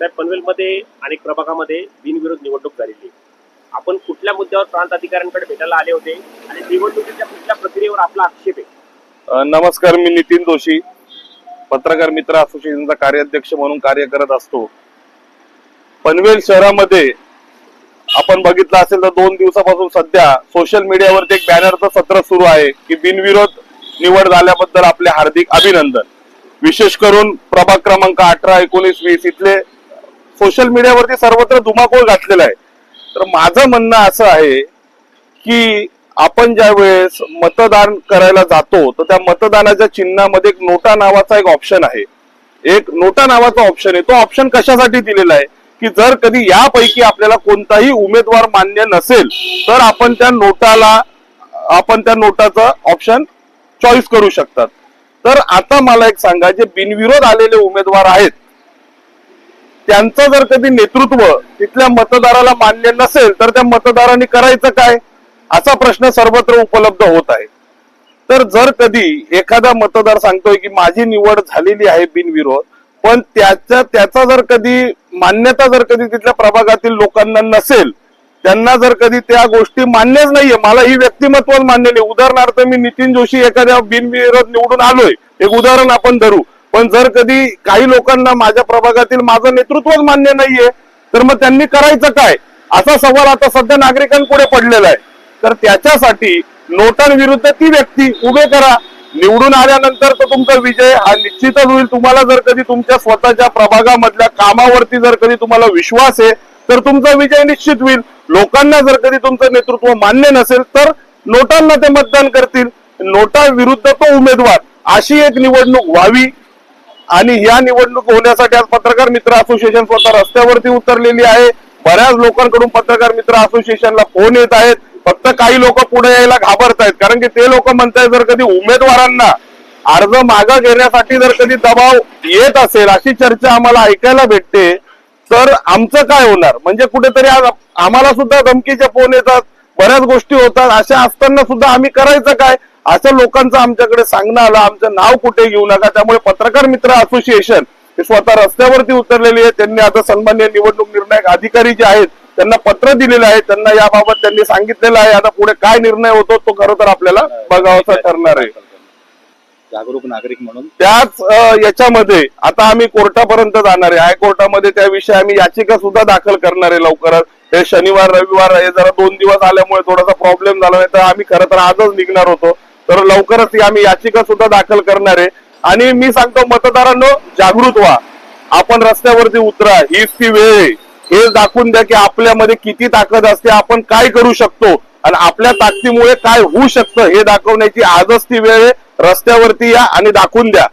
साहेब पनवेलमध्ये अनेक प्रभागामध्ये बिनविरोध निवडणूक झालेली आपण कुठल्या मुद्द्यावर प्रांत अधिकाऱ्यांकडे भेटायला आले होते आणि निवडणुकीच्या कुठल्या प्रक्रियेवर आपला आक्षेप आहे? नमस्कार मी नितीन जोशी पत्रकार मित्र असोसिएशनचा कार्याध्यक्ष म्हणून कार्य करत असतो. पनवेल शहरामध्ये आपण बघितलं असेल तर दोन दिवसापासून सध्या सोशल मीडियावरती एक बॅनरचं सत्र सुरू आहे की बिनविरोध निवड झाल्याबद्दल आपले हार्दिक अभिनंदन. विशेष करून प्रभाग क्रमांक अठरा एकोणीस वीस इथले सोशल मीडियावरती सर्वत्र धुमाकूळ घातलेला आहे. तर माझं म्हणणं असं आहे की आपण ज्या वेळेस मतदान करायला जातो तर त्या मतदानाच्या चिन्हामध्ये एक नोटा नावाचा एक ऑप्शन आहे. एक नोटा नावाचा ऑप्शन आहे. तो ऑप्शन कशासाठी दिलेला आहे? की जर कधी यापैकी आपल्याला कोणताही उमेदवार मान्य नसेल तर आपण त्या नोटाला आपण त्या नोटाचं ऑप्शन चॉईस करू शकतात. तर आता मला एक सांगा जे बिनविरोध आलेले उमेदवार आहेत त्यांचं जर कधी नेतृत्व तिथल्या मतदाराला मान्य नसेल तर त्या मतदारांनी करायचं काय? असा प्रश्न सर्वत्र उपलब्ध होत आहे. तर जर कधी एखादा मतदार सांगतोय की माझी निवड झालेली आहे बिनविरोध पण त्याच्या त्याचा जर कधी मान्यता जर कधी तिथल्या प्रभागातील लोकांना नसेल त्यांना जर कधी त्या गोष्टी मान्यच नाहीये मला ही व्यक्तिमत्व मान्य नाही. उदाहरणार्थ मी नितीन जोशी एखाद्या बिनविरोध निवडून आलोय. एक उदाहरण आपण धरू. पण जर कधी काही लोकांना माझ्या प्रभागातील माझं नेतृत्वच मान्य नाहीये तर मग त्यांनी करायचं काय? असा सवाल आता सध्या नागरिकांपुढे पडलेला आहे. तर त्याच्यासाठी नोटांविरुद्ध ती व्यक्ती उभे करा. निवडून आल्यानंतर तर तुमचा विजय हा निश्चितच होईल. तुम्हाला जर कधी तुमच्या स्वतःच्या प्रभागामधल्या कामावरती जर कधी तुम्हाला विश्वास आहे तर तुमचा विजय निश्चित होईल. लोकांना जर कधी तुमचं नेतृत्व मान्य नसेल तर नोटांना ते मतदान करतील. नोटा विरुद्ध तो उमेदवार. अशी एक निवडणूक व्हावी. आणि या निवडणूक होण्यासाठी आज पत्रकार मित्र असोसिएशन स्वतः रस्त्यावरती उतरलेली आहे. बऱ्याच लोकांकडून पत्रकार मित्र असोसिएशनला फोन येत आहेत. फक्त काही लोक पुढे यायला घाबरत आहेत कारण की ते लोक म्हणतायत जर कधी उमेदवारांना अर्ज मागं घेण्यासाठी जर कधी दबाव येत असेल अशी चर्चा आम्हाला ऐकायला भेटते तर आमचं काय होणार? म्हणजे कुठेतरी आज आम्हाला सुद्धा धमकीचे फोन येतात बऱ्याच गोष्टी होतात अशा असताना सुद्धा आम्ही करायचं काय? असं लोकांचं आमच्याकडे सांगणं आलं आमचं नाव कुठे घेऊ नका. त्यामुळे पत्रकार मित्र असोसिएशन हे स्वतः रस्त्यावरती उतरलेली आहे त्यांनी आता सन्मान्य निवडणूक निर्णायक अधिकारी जे आहेत त्यांना पत्र दिलेलं आहे. त्यांना याबाबत त्यांनी सांगितलेलं आहे. आता पुढे काय निर्णय होतो तो खरं तर आपल्याला बघावाचा ठरणार आहे. जागरूक नागरिक म्हणून. त्याच याच्यामध्ये आता आम्ही कोर्टापर्यंत जाणार आहे. हायकोर्टामध्ये त्याविषयी आम्ही याचिका सुद्धा दाखल करणार आहे लवकरच. हे शनिवार रविवार हे जरा दोन दिवस आल्यामुळे थोडासा प्रॉब्लेम झाला नाही तर आम्ही खरं तर आजच निघणार होतो. तर लवकरच आम्ही याचिका सुद्धा दाखल करणार आहे. आणि मी सांगतो मतदारांनो जागृत व्हा. आपण रस्त्यावरती उतरा. हीच ती वेळ आहे. हे दाखवून द्या की आपल्यामध्ये किती ताकद असते. आपण काय करू शकतो? आणि आपल्या ताकदीमुळे काय होऊ शकतं हे दाखवण्याची आजच ती वेळ आहे. रस्त्यावरती या आणि दाखवून द्या.